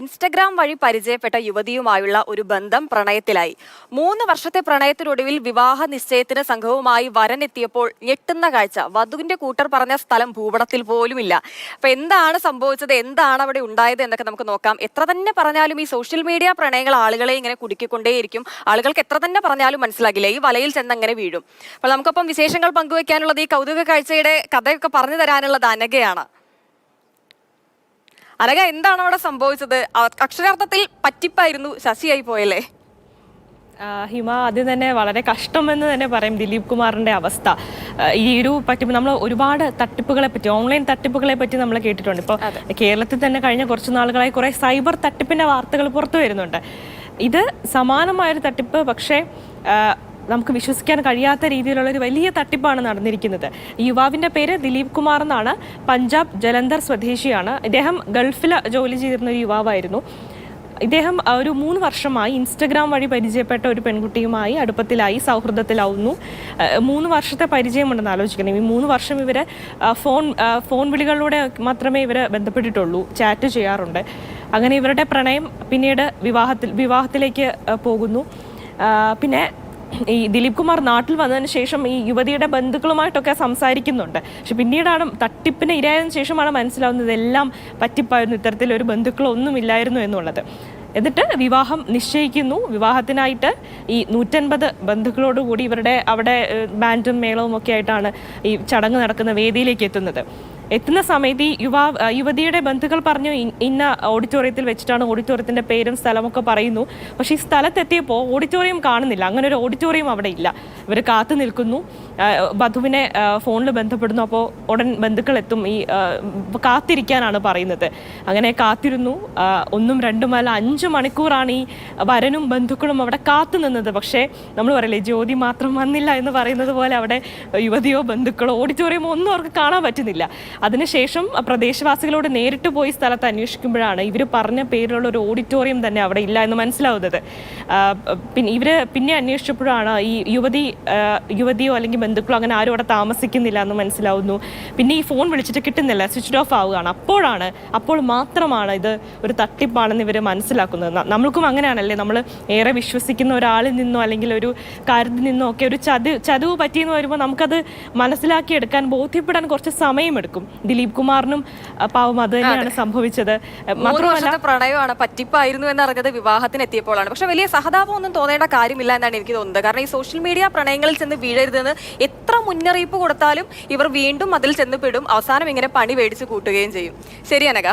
Instagram വഴി പരിചയപ്പെട്ട യുവതിയുമായുള്ള ഒരു ബന്ധം പ്രണയത്തിലായി. മൂന്ന് വർഷത്തെ പ്രണയത്തിനൊടുവിൽ വിവാഹ നിശ്ചയത്തിന് സംഘവുമായി വരനെത്തിയപ്പോൾ ഞെട്ടുന്ന കാഴ്ച. വധുവിന്റെ കൂട്ടർ പറഞ്ഞ സ്ഥലം ഭൂപടത്തിൽ പോലുമില്ല. അപ്പൊ എന്താണ് സംഭവിച്ചത്? എന്താണ് അവിടെ ഉണ്ടായത് എന്നൊക്കെ നമുക്ക് നോക്കാം. എത്ര തന്നെ പറഞ്ഞാലും ഈ സോഷ്യൽ മീഡിയ പ്രണയങ്ങൾ ആളുകളെ ഇങ്ങനെ കുടുക്കിക്കൊണ്ടേയിരിക്കും. ആളുകൾക്ക് എത്ര തന്നെ പറഞ്ഞാലും മനസ്സിലാകില്ല. ഈ വലയിൽ ചെന്ന് അങ്ങനെ വീഴും. അപ്പോൾ നമുക്കൊപ്പം വിശേഷങ്ങൾ പങ്കുവെക്കാനുള്ളത് ഈ കൗതുക കാഴ്ചയുടെ കഥയൊക്കെ പറഞ്ഞു തരാനുള്ളത് അനഘയാണ്. അനഘ എന്താണ് അവിടെ സംഭവിച്ചത്? അക്ഷരാർത്ഥത്തിൽ പറ്റിപ്പായിരുന്നു ശശിയായി പോയല്ലേ? ഹിമ ആദ്യം തന്നെ വളരെ കഷ്ടമെന്ന് തന്നെ പറയും ദിലീപ് കുമാറിന്റെ അവസ്ഥ. ഈ ഒരു പറ്റിപ്പ് നമ്മൾ ഒരുപാട് തട്ടിപ്പുകളെ പറ്റി ഓൺലൈൻ തട്ടിപ്പുകളെ പറ്റി നമ്മൾ കേട്ടിട്ടുണ്ട്. ഇപ്പോൾ കേരളത്തിൽ തന്നെ കഴിഞ്ഞ കുറച്ച് നാളുകളായി കുറെ സൈബർ തട്ടിപ്പിന്റെ വാർത്തകൾ പുറത്തു വരുന്നുണ്ട്. ഇത് സമാനമായൊരു തട്ടിപ്പ് പക്ഷേ നമുക്ക് വിശ്വസിക്കാൻ കഴിയാത്ത രീതിയിലുള്ള ഒരു വലിയ തട്ടിപ്പാണ് നടന്നിരിക്കുന്നത്. ഈ യുവാവിന്റെ പേര് ദിലീപ് കുമാർ എന്നാണ്. പഞ്ചാബ് ജലന്ധർ സ്വദേശിയാണ്. ഇദ്ദേഹം ഗൾഫിൽ ജോലി ചെയ്തിരുന്ന ഒരു യുവാവായിരുന്നു. ഇദ്ദേഹം ഒരു മൂന്ന് വർഷമായി ഇൻസ്റ്റഗ്രാം വഴി പരിചയപ്പെട്ട ഒരു പെൺകുട്ടിയുമായി അടുപ്പത്തിലായി സൗഹൃദത്തിലാവുന്നു. മൂന്ന് വർഷത്തെ പരിചയമുണ്ടെന്ന് ആലോചിക്കണം. ഈ മൂന്ന് വർഷം ഇവർ ഫോൺ ഫോൺ വിളികളിലൂടെ മാത്രമേ ഇവർ ബന്ധപ്പെട്ടിട്ടുള്ളൂ ചാറ്റ് ചെയ്യാറുണ്ട്. അങ്ങനെ ഇവരുടെ പ്രണയം പിന്നീട് വിവാഹത്തിൽ വിവാഹത്തിലേക്ക് പോകുന്നു. പിന്നെ ഈ ദിലീപ് കുമാർ നാട്ടിൽ വന്നതിന് ശേഷം ഈ യുവതിയുടെ ബന്ധുക്കളുമായിട്ടൊക്കെ സംസാരിക്കുന്നുണ്ട്. പക്ഷെ പിന്നീടാണ് തട്ടിപ്പിന് ഇരയായതിനു ശേഷമാണ് മനസ്സിലാവുന്നത് എല്ലാം പറ്റിപ്പായിരുന്നു ഇത്തരത്തിലൊരു ബന്ധുക്കളൊന്നും ഇല്ലായിരുന്നു എന്നുള്ളത്. എന്നിട്ട് വിവാഹം നിശ്ചയിക്കുന്നു. വിവാഹത്തിനായിട്ട് ഈ നൂറ്റൻപത് ബന്ധുക്കളോടുകൂടി ഇവരുടെ അവിടെ ബാൻഡും മേളവും ഒക്കെ ആയിട്ടാണ് ഈ ചടങ്ങ് നടക്കുന്ന വേദിയിലേക്ക് എത്തുന്നത്. എത്തുന്ന സമയത്ത് ഈ യുവാ യുവതിയുടെ ബന്ധുക്കൾ പറഞ്ഞു ഇന്ന ഓഡിറ്റോറിയത്തിൽ വെച്ചിട്ടാണ് ഓഡിറ്റോറിയത്തിന്റെ പേരും സ്ഥലമൊക്കെ പറയുന്നു. പക്ഷേ ഈ സ്ഥലത്തെത്തിയപ്പോൾ ഓഡിറ്റോറിയം കാണുന്നില്ല. അങ്ങനെ ഒരു ഓഡിറ്റോറിയം അവിടെ ഇല്ല. ഇവർ കാത്തു നിൽക്കുന്നു. വധുവിനെ ഫോണിൽ ബന്ധപ്പെടുന്നു. അപ്പോൾ ഉടൻ ബന്ധുക്കൾ എത്തും. ഈ കാത്തിരിക്കാനാണ് പറയുന്നത്. അങ്ങനെ കാത്തിരുന്നു. ഒന്നും ഒന്നും രണ്ടുമല്ല അഞ്ച് മണിക്കൂറാണ് ഈ വരനും ബന്ധുക്കളും അവിടെ കാത്തു നിന്നത്. പക്ഷേ നമ്മൾ പറയില്ലേ ജ്യോതി മാത്രം വന്നില്ല എന്ന് പറയുന്നത് പോലെ അവിടെ യുവതിയോ ബന്ധുക്കളോ ഓഡിറ്റോറിയമോ ഒന്നും അവർക്ക് കാണാൻ പറ്റുന്നില്ല. അതിനുശേഷം പ്രദേശവാസികളോട് നേരിട്ട് പോയി സ്ഥലത്ത് അന്വേഷിക്കുമ്പോഴാണ് ഇവർ പറഞ്ഞ പേരിലുള്ള ഒരു ഓഡിറ്റോറിയം തന്നെ അവിടെ ഇല്ല എന്ന് മനസ്സിലാവുന്നത്. പിന്നെ ഇവർ പിന്നെ അന്വേഷിച്ചപ്പോഴാണ് ഈ യുവതി യുവതിയോ അല്ലെങ്കിൽ ബന്ധുക്കളോ അങ്ങനെ ആരും അവിടെ താമസിക്കുന്നില്ല എന്ന് മനസ്സിലാവുന്നു. പിന്നെ ഈ ഫോൺ വിളിച്ചിട്ട് കിട്ടുന്നില്ല സ്വിച്ച് ഓഫ് ആവുകയാണ്. അപ്പോഴാണ് അപ്പോൾ മാത്രമാണ് ഇത് ഒരു തട്ടിപ്പാണെന്ന് ഇവർ മനസ്സിലാക്കുന്നത്. നമ്മൾക്കും അങ്ങനെയാണല്ലേ? നമ്മൾ ഏറെ വിശ്വസിക്കുന്ന ഒരാളിൽ നിന്നോ അല്ലെങ്കിൽ ഒരു കാര്യത്തിൽ നിന്നോ ഒക്കെ ഒരു ചതി ചതിവ് പറ്റിയെന്ന് വരുമ്പോൾ നമുക്കത് മനസ്സിലാക്കിയെടുക്കാൻ ബോധ്യപ്പെടാൻ കുറച്ച് സമയമെടുക്കും. ദിലീപ് കുമാറിനും പാവം അത് തന്നെയാണ് സംഭവിച്ചത്. മാത്രമല്ല പ്രണയമാണ് പറ്റിപ്പായിരുന്നു എന്നറിഞ്ഞത് വിവാഹത്തിന് എത്തിയപ്പോഴാണ്. പക്ഷെ വലിയ സഹതാപം ഒന്നും തോന്നേണ്ട കാര്യമില്ല എന്നാണ് എനിക്ക് തോന്നുന്നത്. കാരണം ഈ സോഷ്യൽ മീഡിയ പ്രണയങ്ങളിൽ ചെന്ന് വീഴരുതെന്ന് എത്ര മുന്നറിയിപ്പ് കൊടുത്താലും ഇവർ വീണ്ടും അതിൽ ചെന്ന് പെടും. അവസാനം ഇങ്ങനെ പണി മേടിച്ച് കൂട്ടുകയും ചെയ്യും. ശരി അനക